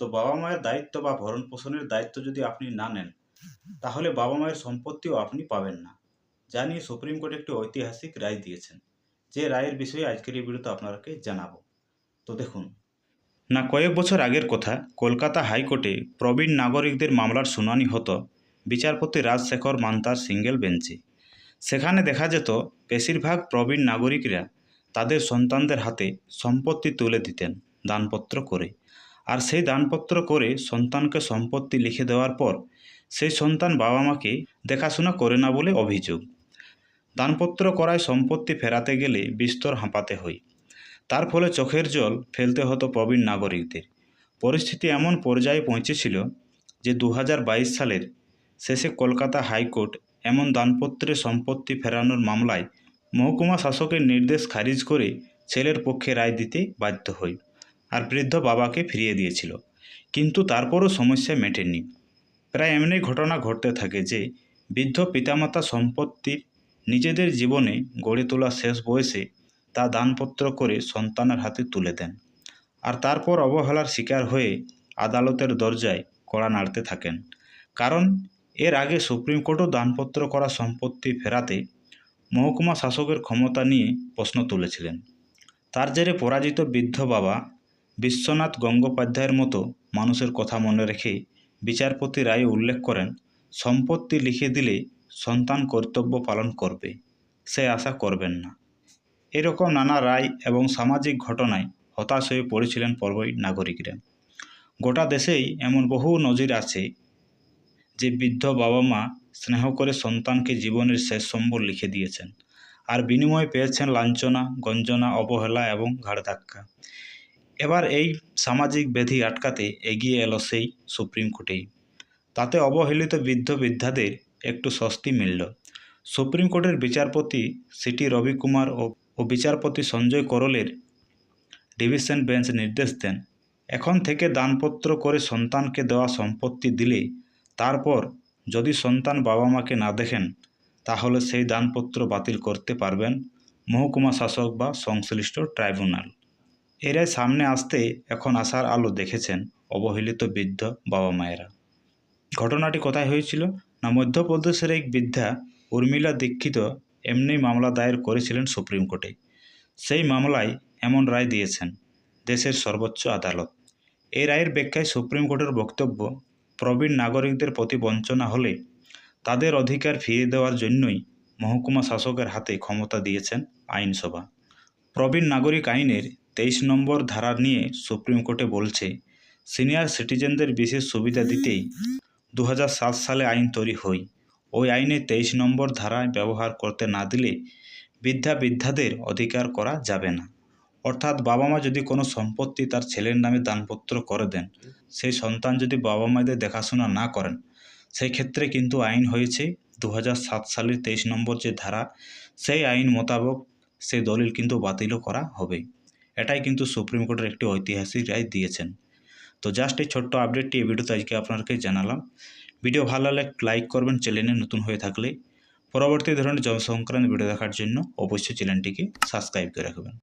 তো বাবা মায়ের দায়িত্ব বা ভরণ পোষণের দায়িত্ব যদি আপনি না নেন, তাহলে বাবা মায়ের সম্পত্তিও আপনি পাবেন না। যা নিয়ে সুপ্রিম কোর্ট একটি ঐতিহাসিক রায় দিয়েছেন। যে রায়ের বিষয়ে আজকের এই ভিডিওতে আপনাকে জানাব। তো দেখুন, না কয়েক বছর আগের কথা কলকাতা হাইকোর্টে প্রবীণ নাগরিকদের মামলার শুনানি হতো বিচারপতি রাজশেখর মান্তার সিঙ্গেল বেঞ্চে। সেখানে দেখা যেত, বেশিরভাগ প্রবীণ নাগরিকরা তাদের সন্তানদের হাতে সম্পত্তি তুলে দিতেন, দানপত্র করে। আর সেই দানপত্র করে সন্তানকে সম্পত্তি লিখে দেওয়ার পর সেই সন্তান বাবা মাকে দেখাশোনা করে না বলে অভিযোগ। দানপত্র করায় সম্পত্তি ফেরাতে গেলে বিস্তর হাঁপাতে হয়। তার ফলে চোখের জল ফেলতে হতো প্রবীণ নাগরিকদের। পরিস্থিতি এমন পর্যায়ে পৌঁছেছিল যে দু হাজার বাইশ সালের শেষে কলকাতা হাইকোর্ট এমন দানপত্রে সম্পত্তি ফেরানোর মামলায় মহকুমা শাসকের নির্দেশ খারিজ করে ছেলের পক্ষে রায় দিতে বাধ্য হয়। আর বৃদ্ধ বাবাকে ফিরিয়ে দিয়েছিল। কিন্তু তারপরও সমস্যা মেটেনি। প্রায় এমনি ঘটনা ঘটতে থাকে যে, বৃদ্ধ পিতামাতা সম্পত্তি নিজেদের জীবনে গড়ে তোলা শেষ বয়সে তা দানপত্র করে সন্তানের হাতে তুলে দেন আর তারপর অবহেলার শিকার হয়ে আদালতের দরজায় কড়া নাড়তে থাকেন। কারণ এর আগে সুপ্রিম কোর্টও দানপত্র করা সম্পত্তি ফেরাতে মহকুমা শাসকের ক্ষমতা নিয়ে প্রশ্ন তুলেছিলেন। তার জেরে পরাজিত বৃদ্ধ বাবা বিশ্বনাথ গঙ্গোপাধ্যায়ের মতো মানুষের কথা মনে রেখে বিচারপতি রায় উল্লেখ করেন, সম্পত্তি লিখে দিলে সন্তান কর্তব্য পালন করবে, সে আশা করবেন না। এরকম নানা রায় এবং সামাজিক ঘটনায় হতাশ হয়ে পড়েছিলেন পর্বই নাগরিকরা। গোটা দেশেই এমন বহু নজির আছে যে বৃদ্ধ বাবা মা স্নেহ করে সন্তানকে জীবনের শেষ সম্বল লিখে দিয়েছেন, আর বিনিময়ে পেয়েছেন লাঞ্ছনা, গঞ্জনা, অবহেলা এবং ঘাড় ধাক্কা এবার এই সামাজিক ব্যাধি আটকাতে এগিয়ে এলো সেই সুপ্রিম কোর্টেই। তাতে অবহেলিত বৃদ্ধ বৃদ্ধাদের একটু স্বস্তি মিলল। সুপ্রিম কোর্টের বিচারপতি সিটি রবি কুমার ও বিচারপতি সঞ্জয় করলের ডিভিশন বেঞ্চ নির্দেশ দেন। এখন থেকে দানপত্র করে সন্তানকে দেওয়া সম্পত্তি দিলে তারপর যদি সন্তান বাবা মাকে না দেখেন, তাহলে সেই দানপত্র বাতিল করতে পারবেন মহকুমা শাসক বা সংশ্লিষ্ট ট্রাইব্যুনাল। এরাই সামনে আসতে এখন আসার আলো দেখেছেন অবহেলিত বৃদ্ধ বাবা মায়েরা। ঘটনাটি কোথায় হয়েছিল? না মধ্যপ্রদেশের এক বৃদ্ধা উর্মিলা দীক্ষিত এমনি মামলা দায়ের করেছিলেন সুপ্রিম কোর্টে। সেই মামলায় এমন রায় দিয়েছেন দেশের সর্বোচ্চ আদালত। এই রায়ের ব্যাখ্যায় সুপ্রিম কোর্টের বক্তব্য, প্রবীণ নাগরিকদের প্রতি বঞ্চনা হলে তাদের অধিকার ফিরিয়ে দেওয়ার জন্যই মহকুমা শাসকের হাতে ক্ষমতা দিয়েছেন আইনসভা। প্রবীণ নাগরিক আইনের তেইশ নম্বর ধারা নিয়ে সুপ্রিম কোর্টে বলছে, সিনিয়র সিটিজেনদের বিশেষ সুবিধা দিতেই দু হাজার সাত সালে আইন তৈরি হয়। ওই আইনে তেইশ নম্বর ধারা ব্যবহার করতে না দিলে বৃদ্ধা বৃদ্ধাদের অধিকার করা যাবে না। অর্থাৎ বাবা মা যদি কোনো সম্পত্তি তার ছেলের নামে দানপত্র করে দেন, সেই সন্তান যদি বাবা মাদের দেখাশোনা না করেন সেই ক্ষেত্রে কিন্তু আইন হয়েছে দু হাজার সাত সালের তেইশ নম্বর যে ধারা, সেই আইন মোতাবেক সেই দলিল কিন্তু বাতিলও করা হবে। এটাই কিন্তু সুপ্রিম কোর্টের একটি ঐতিহাসিক রায় দিয়েছেন। তো জাস্ট এই ছোট্ট আপডেটটি এই ভিডিওতে আজকে আপনাকে জানালাম। ভিডিও ভালো লাগলে লাইক করবেন চ্যানেলে নতুন হয়ে থাকলে। পরবর্তী ধরনের জনসংক্রান্ত ভিডিও দেখার জন্য অবশ্যই চ্যানেলটিকে সাবস্ক্রাইব করে রাখবেন।